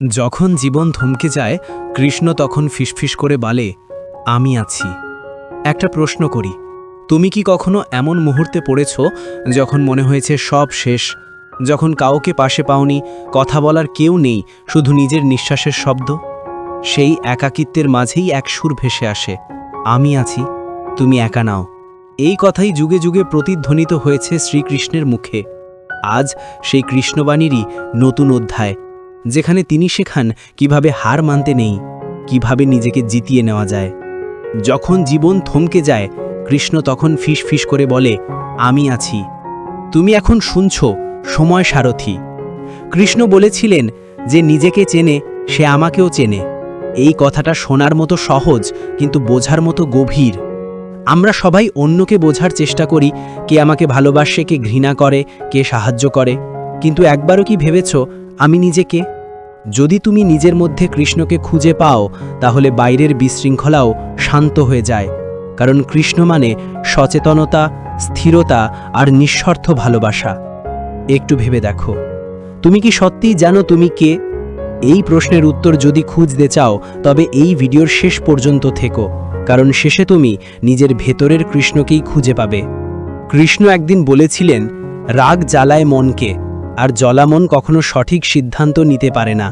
যখন জীবন থমকে যায়, কৃষ্ণ তখন ফিসফিস করে বলে, আমি আছি। একটা প্রশ্ন করি, তুমি কি কখনো এমন মুহূর্তে পড়েছ যখন মনে হয়েছে সব শেষ, যখন কাউকে পাশে পাওনি, কথা বলার কেউ নেই, শুধু নিজের নিঃশ্বাসের শব্দ? সেই একাকিত্বের মাঝেই এক সুর ভেসে আসে, আমি আছি, তুমি একা নাও। এই কথাই যুগে যুগে প্রতিধ্বনিত হয়েছে শ্রীকৃষ্ণের মুখে। আজ সেই কৃষ্ণবাণীরই নতুন অধ্যায়। যেখানে তিনি শেখান কীভাবে হার মানতে নেই, কীভাবে নিজেকে জিতিয়ে নেওয়া যায়। যখন জীবন থমকে যায়, কৃষ্ণ তখন ফিস ফিস করে বলে, আমি আছি। তুমি এখন শুনছ, সময় সারথি। কৃষ্ণ বলেছিলেন যে নিজেকে চেনে, সে আমাকেও চেনে। এই কথাটা শোনার মতো সহজ, কিন্তু বোঝার মতো গভীর। আমরা সবাই অন্যকে বোঝার চেষ্টা করি, কে আমাকে ভালোবাসে, কে ঘৃণা করে, কে সাহায্য করে। কিন্তু একবারও কি ভেবেছ আমি নিজেকে। যদি তুমি নিজের মধ্যে কৃষ্ণকে খুঁজে পাও, তাহলে বাইরের বিশৃঙ্খলাও শান্ত হয়ে যায়। কারণ কৃষ্ণ মানে সচেতনতা, স্থিরতা আর নিঃস্বার্থ ভালোবাসা। একটু ভেবে দেখো। তুমি কি সত্যিই জানো তুমি কে? এই প্রশ্নের উত্তর যদি খুঁজতে চাও, তবে এই ভিডিওর শেষ পর্যন্ত থেকো। কারণ শেষে তুমি নিজের ভেতরের কৃষ্ণকেই খুঁজে পাবে। কৃষ্ণ একদিন বলেছিলেন, রাগ জ্বালায় মনকে। আর জলামন কখনো সঠিক সিদ্ধান্ত নিতে পারে না।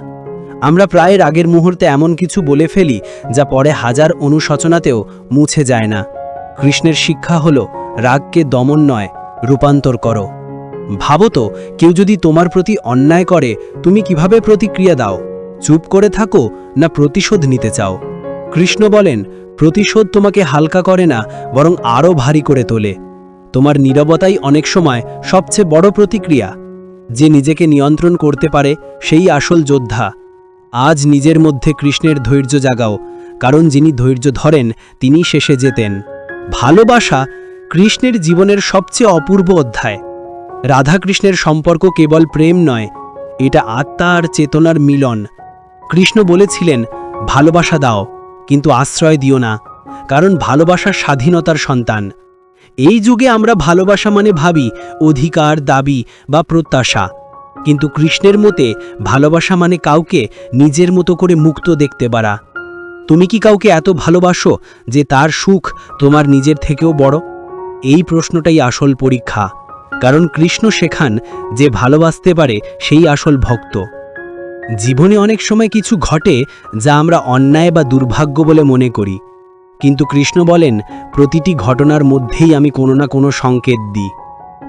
আমরা প্রায় রাগের মুহূর্তে এমন কিছু বলে ফেলি, যা পরে হাজার অনুশোচনাতেও মুছে যায় না। কৃষ্ণের শিক্ষা হল, রাগকে দমন নয়, রূপান্তর করো। ভাবো তো, কেউ যদি তোমার প্রতি অন্যায় করে, তুমি কীভাবে প্রতিক্রিয়া দাও? চুপ করে থাকো না প্রতিশোধ নিতে চাও? কৃষ্ণ বলেন, প্রতিশোধ তোমাকে হালকা করে না, বরং আরও ভারী করে তোলে। তোমার নীরবতাই অনেক সময় সবচেয়ে বড় প্রতিক্রিয়া। যে নিজেকে নিয়ন্ত্রণ করতে পারে সেই আসল যোদ্ধা। আজ নিজের মধ্যে কৃষ্ণের ধৈর্য জাগাও, কারণ যিনি ধৈর্য ধরেন তিনি শেষে যেতেন ভালোবাসা কৃষ্ণের জীবনের সবচেয়ে অপূর্ব অধ্যায়। রাধাকৃষ্ণের সম্পর্ক কেবল প্রেম নয়, এটা আত্মা আর চেতনার মিলন। কৃষ্ণ বলেছিলেন, ভালোবাসা দাও, কিন্তু আশ্রয় দিও না, কারণ ভালোবাসা স্বাধীনতার সন্তান। এই যুগে আমরা ভালোবাসা মানে ভাবি, অধিকার, দাবি বা প্রত্যাশা। কিন্তু কৃষ্ণের মতে, ভালোবাসা মানে কাউকে নিজের মতো করে মুক্ত দেখতে পারা। তুমি কি কাউকে এত ভালোবাসো যে তার সুখ তোমার নিজের থেকেও বড়? এই প্রশ্নটাই আসল পরীক্ষা। কারণ কৃষ্ণ শেখান যে ভালোবাসতে পারে সেই আসল ভক্ত। জীবনে অনেক সময় কিছু ঘটে যা আমরা অন্যায় বা দুর্ভাগ্য বলে মনে করি। কিন্তু কৃষ্ণ বলেন, প্রতিটি ঘটনার মধ্যেই আমি কোনো না কোনো সংকেত দিই।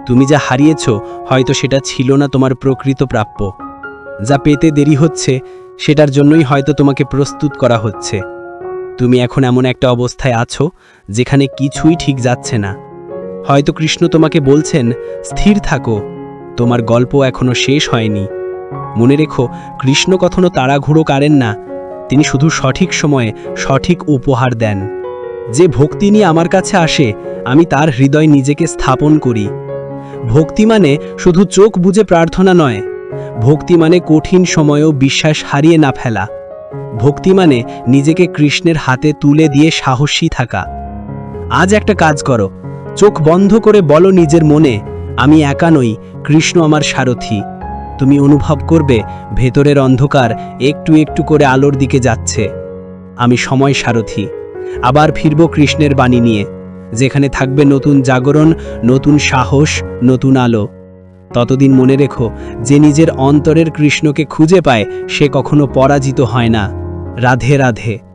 তুমি যা হারিয়েছ, হয়তো সেটা ছিল না তোমার প্রকৃত প্রাপ্য। যা পেতে দেরি হচ্ছে, সেটার জন্যই হয়তো তোমাকে প্রস্তুত করা হচ্ছে। তুমি এখন এমন একটা অবস্থায় আছো, যেখানে কিছুই ঠিক যাচ্ছে না। হয়তো কৃষ্ণ তোমাকে বলছেন, স্থির থাকো, তোমার গল্প এখনও শেষ হয়নি। মনে রেখো, কৃষ্ণ কখনো তাড়াঘুড়ো কারেন না। তিনি শুধু সঠিক সময়ে সঠিক উপহার দেন। যে ভক্তি নিয়ে আমার কাছে আসে, আমি তার হৃদয় নিজেকে স্থাপন করি। ভক্তি মানে শুধু চোখ বুজে প্রার্থনা নয়। ভক্তি মানে কঠিন সময়েও বিশ্বাস হারিয়ে না ফেলা। ভক্তি মানে নিজেকে কৃষ্ণের হাতে তুলে দিয়ে সাহসী থাকা। আজ একটা কাজ করো। চোখ বন্ধ করে বলো নিজের মনে, আমি একা নই, কৃষ্ণ আমার সারথি। তুমি অনুভব করবে, ভেতরের অন্ধকার একটু একটু করে আলোর দিকে যাচ্ছে। আমি সময় সারথি। আবার ফিরব কৃষ্ণের বাণী নিয়ে, যেখানে থাকবে নতুন জাগরণ, নতুন সাহস, নতুন আলো। ততদিন মনে রেখো, যে নিজের অন্তরের কৃষ্ণকে খুঁজে পায়, সে কখনো পরাজিত হয় না। রাধে রাধে।